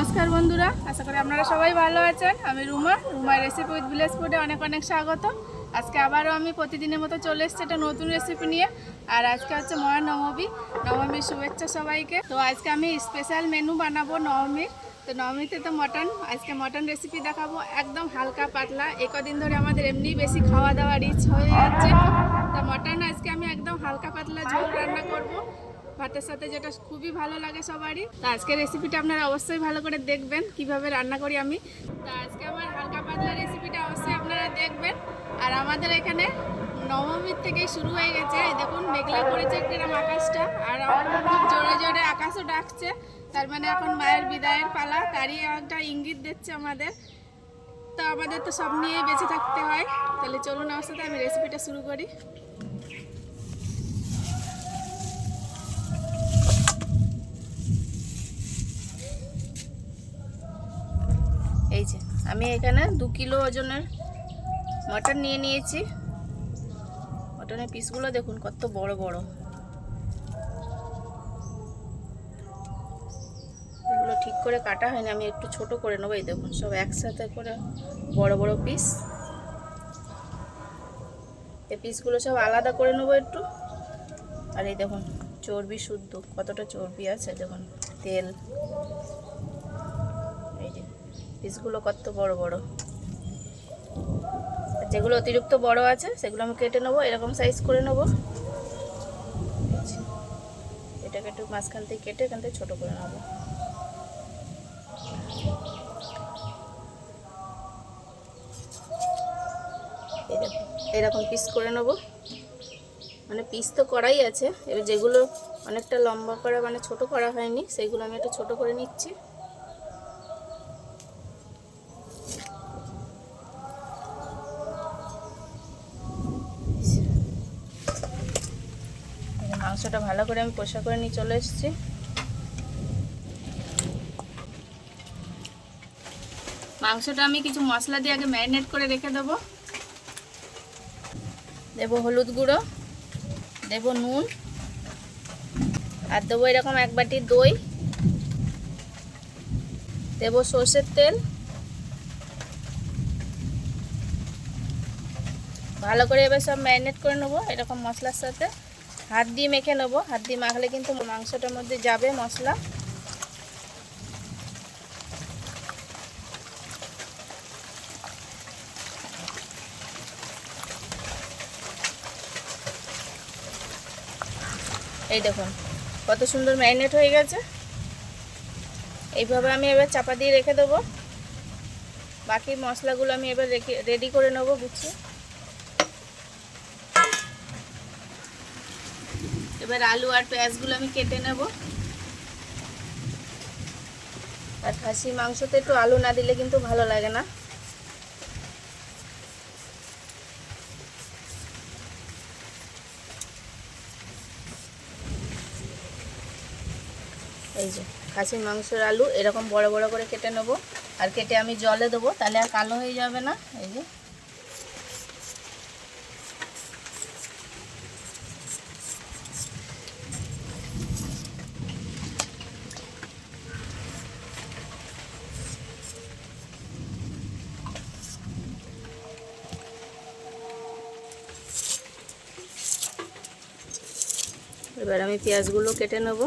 নমস্কার বন্ধুরা, আশা করি আপনারা সবাই ভালো আছেন। আমি রুমা, রুমার রেসিপি উইথ ভিলেজ ফুডে অনেক অনেক স্বাগত। আজকে আবারও আমি প্রতিদিনের মতো চলে এসেছি একটা নতুন রেসিপি নিয়ে। আর আজকে হচ্ছে মহা নবমী নবমীর শুভেচ্ছা সবাইকে। তো আজকে আমি স্পেশাল মেনু বানাবো নবমীর। তো নবমীতে তো মটন আজকে মটন রেসিপি দেখাবো একদম হালকা পাতলা। এ কদিন ধরে আমাদের এমনি বেশি খাওয়া দাওয়া রিচ হয়ে যাচ্ছে। তা মটন আজকে আমি একদম হালকা পাতলা ঝোল রান্না করব। ভাতের সাথে যেটা খুবই ভালো লাগে সবারই। তো আজকে রেসিপিটা আপনারা অবশ্যই ভালো করে দেখবেন, কীভাবে রান্না করি আমি। তো আজকে আমার হালকা পাতলা রেসিপিটা অবশ্যই আপনারা দেখবেন। আর আমাদের এখানে নবমীর থেকেই শুরু হয়ে গেছে। দেখুন, মেঘলা করেছে কিরম আকাশটা। আর আমার খুব জোরে জোরে আকাশও ডাকছে। তার মানে এখন মায়ের বিদায়ের পালা। তারই একটা ইঙ্গিত দিচ্ছে আমাদের। তো আমাদের তো সব নিয়েই বেঁচে থাকতে হয়। তাহলে চলুন, আমার সাথে আমি রেসিপিটা শুরু করি। এই যে, আমি এখানে দু কিলো ওজনের মটন নিয়ে নিয়েছি। মটনের পিসগুলো দেখুন, কত বড় বড়। এগুলো ঠিক করে কাটা হয়নি, আমি একটু ছোট করে নেব, এই দেখুন, সব একসাথে করে বড় বড় পিস। এই পিসগুলো সব আলাদা করে নেব একটু। আর এই দেখুন, চর্বি শুদ্ধ, কতটা চর্বি আছে, দেখুন, তেল। পিসগুলো কত বড় বড়। যেগুলো অতিরিক্ত বড় আছে, সেগুলো আমি কেটে নেব, এরকম সাইজ করে নেব। এটাকে একটু মাঝখান থেকে কেটে এখান থেকে ছোটো করে নেব। এরকম পিস করে নেব। মানে পিস তো করাই আছে, এবার যেগুলো অনেকটা লম্বা করা মানে ছোট করা হয়নি, সেগুলো আমি একটু ছোট করে নিচ্ছি। মাংসটা ভালো করে আমি কষা করে নিয়ে চলে এসেছি। মাংসটা আমি কিছু মশলা দিয়ে আগে ম্যারিনেট করে রেখে দেবো। দেবো হলুদ গুঁড়ো, দেবো নুন, আর দেবো এরকম এক বাটি দই, দেবো সর্ষের তেল। ভালো করে এবার সব ম্যারিনেট করে নেব এরকম মশলার সাথে। হাত দিয়ে মেখে নেব। হাত দিয়ে মাখলে কিন্তু মাংসটার মধ্যে যাবে মশলা। এই দেখুন, কত সুন্দর ম্যারিনেট হয়ে গেছে। এইভাবে আমি এবার চাপা দিয়ে রেখে দেবো। বাকি মশলাগুলো আমি এবার রেখে রেডি করে নেব গুছিয়ে। এবার আলু আর পেঁয়াজগুলো আমি কেটে নেব। আর খাসি মাংসতে একটু আলু না দিলে কিন্তু ভালো লাগে না। এই যে, খাসির মাংসের আলু এরকম বড় বড় করে কেটে নেব। আর কেটে আমি জলে দেবো, তাহলে আর কালো হয়ে যাবে না। এই যে। এবার আমি পেঁয়াজগুলো কেটে নেব।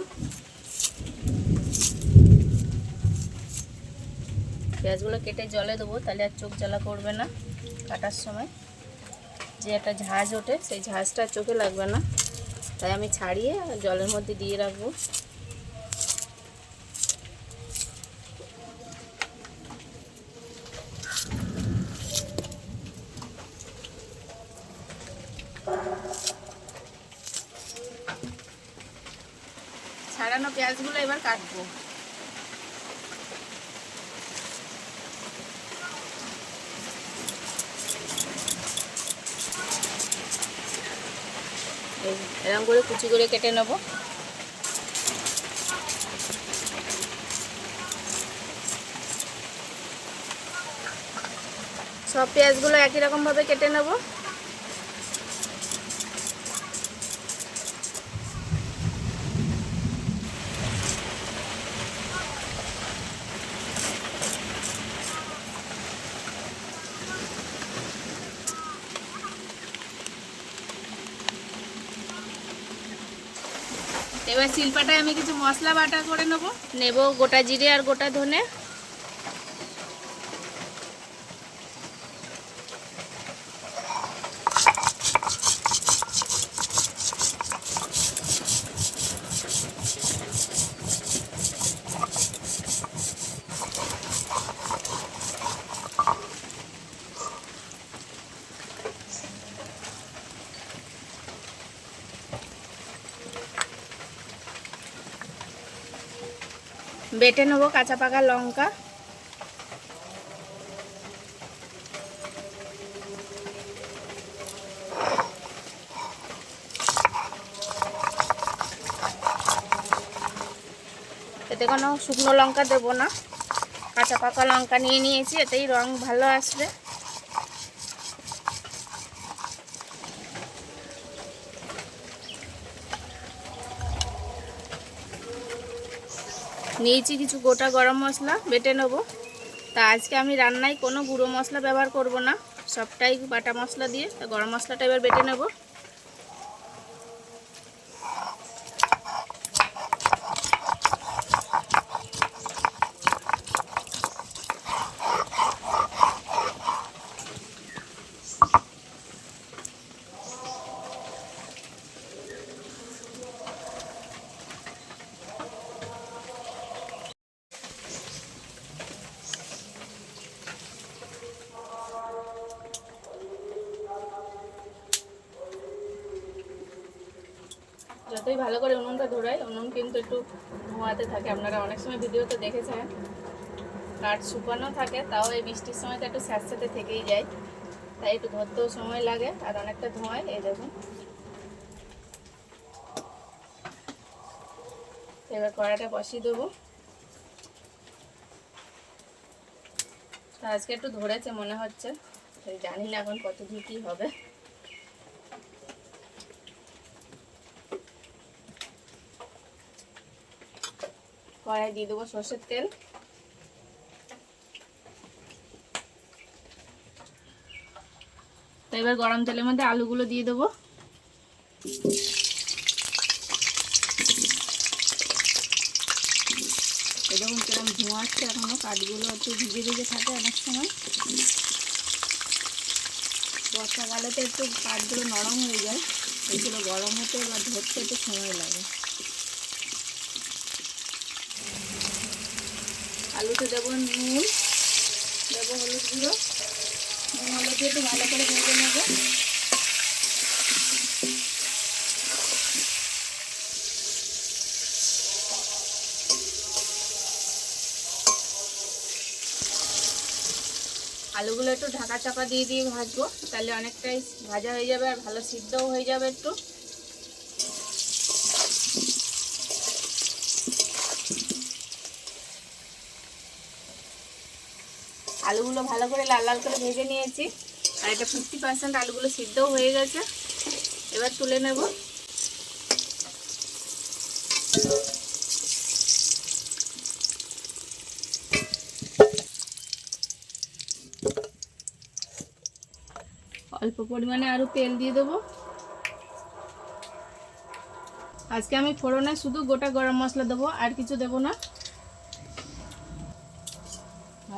পেঁয়াজগুলো কেটে জলে দেবো, তাহলে আর চোখ জ্বালা করবে না কাটার সময়। যে একটা ঝাঁজ ওঠে, সেই ঝাঁজটা চোখে লাগবে না। তাই আমি ছাড়িয়ে জলের মধ্যে দিয়ে রাখব। পেঁয়াজগুলো এবার কাটবো। এরকম করে কুচি করে কেটে নেব। সব পেঁয়াজগুলো একই রকমভাবে কেটে নেব। শিল্পাটায় আমি কিছু মশলা বাটা করে নেব। নেব গোটা জিরে আর গোটা ধনে। বেটে নেব কাঁচা পাকা লঙ্কা। এতে কোনো শুকনো লঙ্কা দেবো না। কাঁচা পাকা লঙ্কা নিয়ে নিয়েছি, এতেই রং ভালো আসবে। নিয়েছি কিছু গোটা গরম মশলা, বেটে নেব। তা আজকে আমি রান্নায় কোনো গুঁড়ো মশলা ব্যবহার করব না। সবটাই বাটা মশলা দিয়ে, তা গরম মশলাটা এবার বেটে নেব। যতই ভালো করে উনুনটা ধরাই, উনুন কিন্তু একটু ধোঁয়াতে থাকে। আপনারা অনেক সময় ভিডিওতে দেখেছেন। কাঠ শুকানো থাকে, তাও এই বৃষ্টির সময় তো একটু স্যাঁতস্যাঁতে থেকেই যায়। তাই একটু ধরতেও সময় লাগে, আর অনেকটা ধোঁয়ায় এই দেখুন। এবার কড়াটা বসিয়ে দেবো। আজকে একটু ধরেছে মনে হচ্ছে, জানি না এখন কত দূর কী হবে। কড়াই দিয়ে দেবো সর্ষের তেল। তো এবার গরম তেলের মধ্যে আলুগুলো দিয়ে দেবো। এরকম কিরম ধোঁয়া আসছে এখনও, কাঠগুলো একটু ভিজে ভিজে থাকে অনেক সময়। বর্ষাকালে তো একটু কাঠগুলো নরম হয়ে যায় এগুলো গরম হতে বা ধরতে একটু সময় লাগে। আলুতে দেবো নুন, দেবো হলুদ গুঁড়ো, নুন, হলুদ দিয়ে একটু ভালো করে ভেজে নেব। আলুগুলো একটু ঢাকা চাপা দিয়ে দিয়ে ভাজবো, তাহলে অনেকটাই ভাজা হয়ে যাবে আর ভালো সিদ্ধও হয়ে যাবে একটু। আলুগুলো ভালো করে লাল লাল করে ভেজে নিয়েছি। আর এটা ফিফটি পার্সেন্ট আলুগুলো সিদ্ধও হয়ে গেছে। এবার তুলে নেব। অল্প পরিমাণে আরও তেল দিয়ে দেবো। আজকে আমি ফোড়নে শুধু গোটা গরম মশলা দেবো, আর কিছু দেবো না।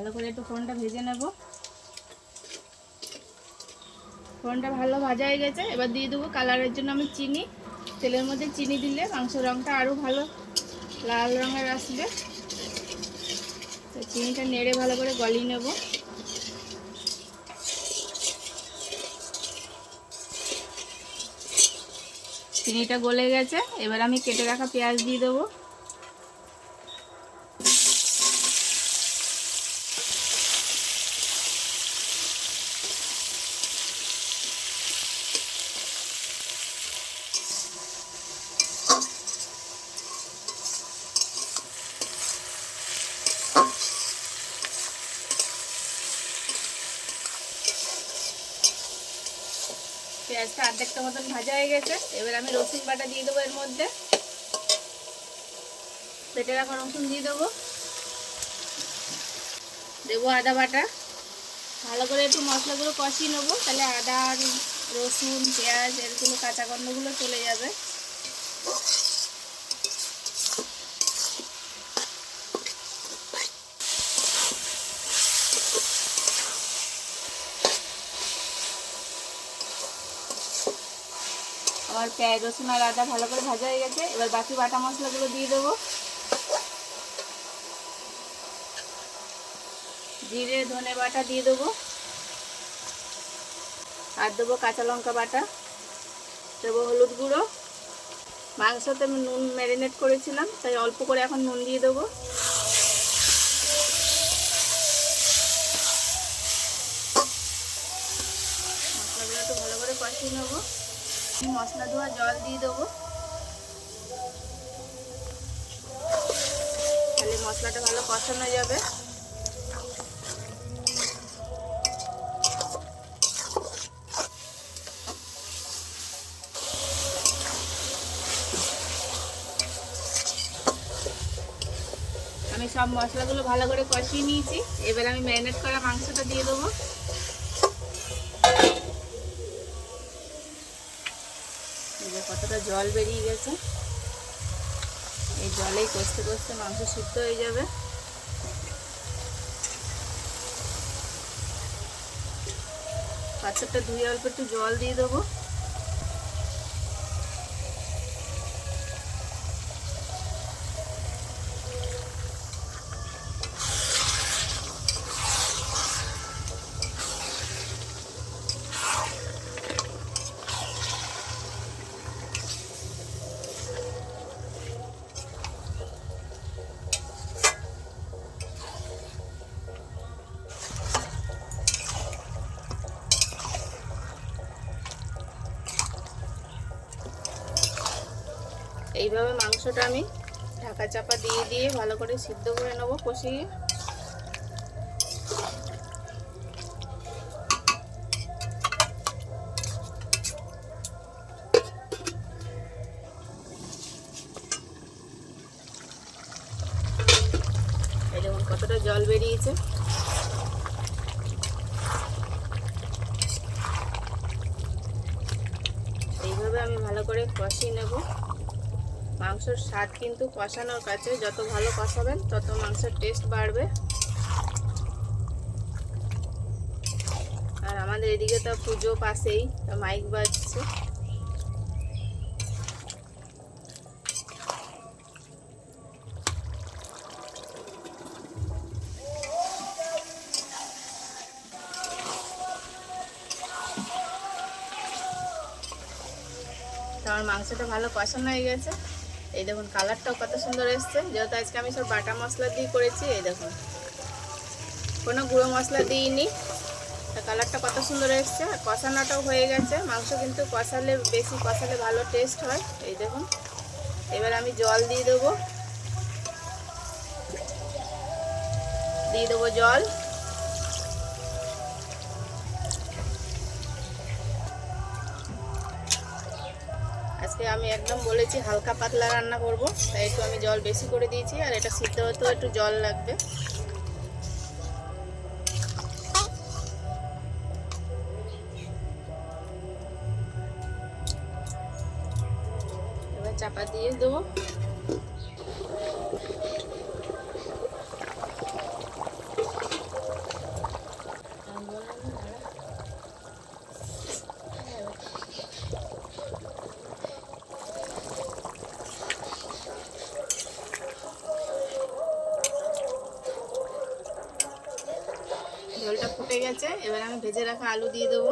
ভালো করে একটু ফোড়নটা ভেজে নেব। ফোড়নটা ভালো ভাজা হয়ে গেছে, এবার দিয়ে দেবো কালারের জন্য আমি চিনি। তেলের মধ্যে চিনি দিলে মাংসের রঙটা আরও ভালো, লাল রঙের আসবে। চিনিটা নেড়ে ভালো করে গলিয়ে নেব। চিনিটা গলে গেছে, এবার আমি কেটে রাখা পেঁয়াজ দিয়ে দেবো। পেঁয়াজটা আর্ধেকটা মতন ভাজা হয়ে গেছে। এবার আমি রসুন বাটা দিয়ে দেবো এর মধ্যে। পেটে রাখা রসুন দিয়ে দেবো। দেবো আদা বাটা। ভালো করে একটু মশলাগুলো কষিয়ে নেব, তাহলে আদা রসুন, পেঁয়াজ এরগুলো কাঁচা গন্ধগুলো চলে যাবে। আমার পেঁয়াজ, রসুন আর আদা ভালো করে ভাজা হয়ে গেছে। এবার বাকি বাটা মশলাগুলো দিয়ে দেবো। জিরে, ধনে বাটা দিয়ে দেবো। আর দেবো কাঁচা লঙ্কা বাটা। দেবো হলুদ গুঁড়ো। মাংসতে আমি নুন ম্যারিনেট করেছিলাম, তাই অল্প করে এখন নুন দিয়ে দেবো। মশলা ধোয়া, জল দিয়ে দেবো। তাহলে মশলাটা ভালো কষানো যাবে। আমি সব মশলাগুলো ভালো করে কষিয়ে নিয়েছি। এবার আমি ম্যারিনেট করা মাংসটা দিয়ে দেবো। জল বেরিয়ে গেছে। এই জলেই কষতে কষতে মাংস সিদ্ধ হয়ে যাবে। পাথরটা ধুয়ে অল্প একটু জল দিয়ে দেবো। এইভাবে মাংসটা আমি ঢাকা চাপা দিয়ে দিয়ে ভালো করে সিদ্ধ করে নেব কষিয়ে এই দেখুন কতটা জল বেরিয়েছে এইভাবে আমি ভালো করে কষিয়ে নেব মাংসর স্বাদ কিন্তু কষানোর কাছে যত ভালো কষাবেন, তত মাংসের টেস্ট বাড়বে। আর আমাদের এদিকে তো পুজো পাশেই মাইক বাজছে। তো আমার মাংসটা ভালো কষানো হয়ে গেছে। এই দেখুন, কালারটাও কত সুন্দর এসছে। যেহেতু আজকে আমি সব বাটা মশলা দিয়ে করেছি, এই দেখুন। কোনো গুঁড়ো মশলা দিইনি। কালারটা কত সুন্দর এসছে। আর কষানোটাও হয়ে গেছে। মাংস কিন্তু কষালে, বেশি কষালে ভালো টেস্ট হয়। এই দেখুন। এবার আমি জল দিয়ে দেবো। দিয়ে দেবো জল। আমি একদম বলেছি হালকা পাতলা রান্না করব, তাই একটু আমি জল বেশি করে দিয়েছি, আর এটা সিদ্ধ হতেও একটু জল লাগবে। এবার চাপা দিয়ে দেবো। আমি ভেজে রাখা আলু দিয়ে দেবো।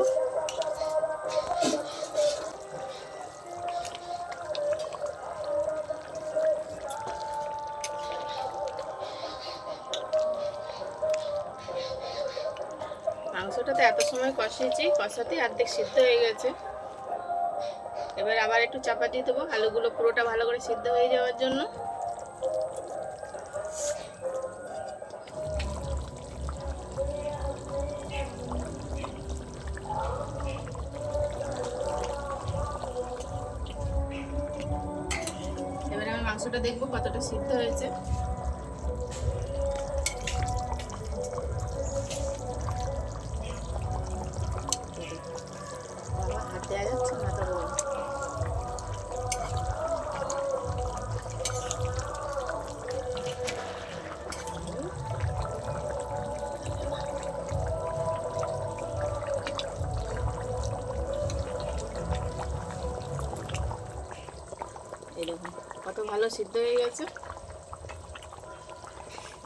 মাংসটাতে এত সময় কষিয়েছি কষাতে অর্ধেক সিদ্ধ হয়ে গেছে। এবার আবার একটু চাপা দিয়ে দেবো, আলুগুলো পুরোটা ভালো করে সিদ্ধ হয়ে যাওয়ার জন্য। মাংসটা দেখব কতটা সিদ্ধ হয়েছে। ভালো সিদ্ধ হয়ে গেছে।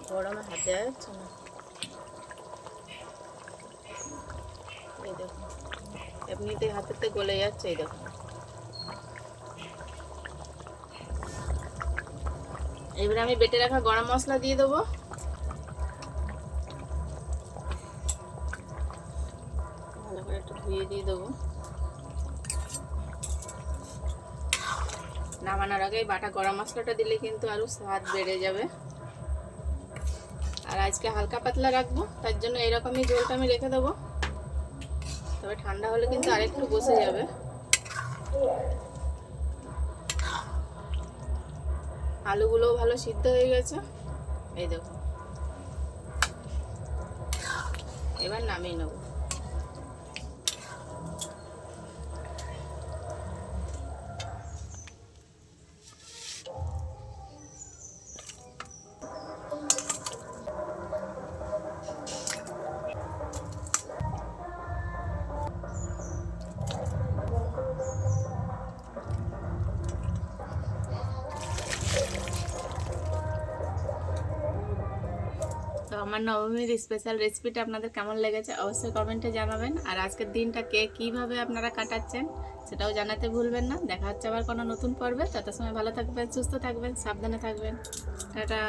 গরমে হাত যাচ্ছে না। এই দেখুন এমনিতেই হাতেতে গলে যাচ্ছে, এই দেখুন এবারে আমি বেটে রাখা গরম মশলা দিয়ে দেবো। ভালো করে একটু ধুয়ে দিয়ে দেবো। আগে বাটা গরম মশলাটা দিলে কিন্তু আরও স্বাদ বেড়ে যাবে। আর আজকে হালকা পাতলা রাখব, তার জন্য এরকমই জলটা আমি রেখে দেবো। তবে ঠান্ডা হলে কিন্তু আরেকটু বসে যাবে। আলুগুলোও ভালো সিদ্ধ হয়ে গেছে। এই দেখো। এবার নামিয়ে নেব। আমার নবমীর স্পেশাল রেসিপিটা আপনাদের কেমন লেগেছে অবশ্যই কমেন্টে জানাবেন। আর আজকের দিনটা কে কীভাবে আপনারা কাটাচ্ছেন সেটাও জানাতে ভুলবেন না। দেখা হচ্ছে আবার কোনো নতুন পর্বে। তত সময় ভালো থাকবেন, সুস্থ থাকবেন, সাবধানে থাকবেন। টাটা!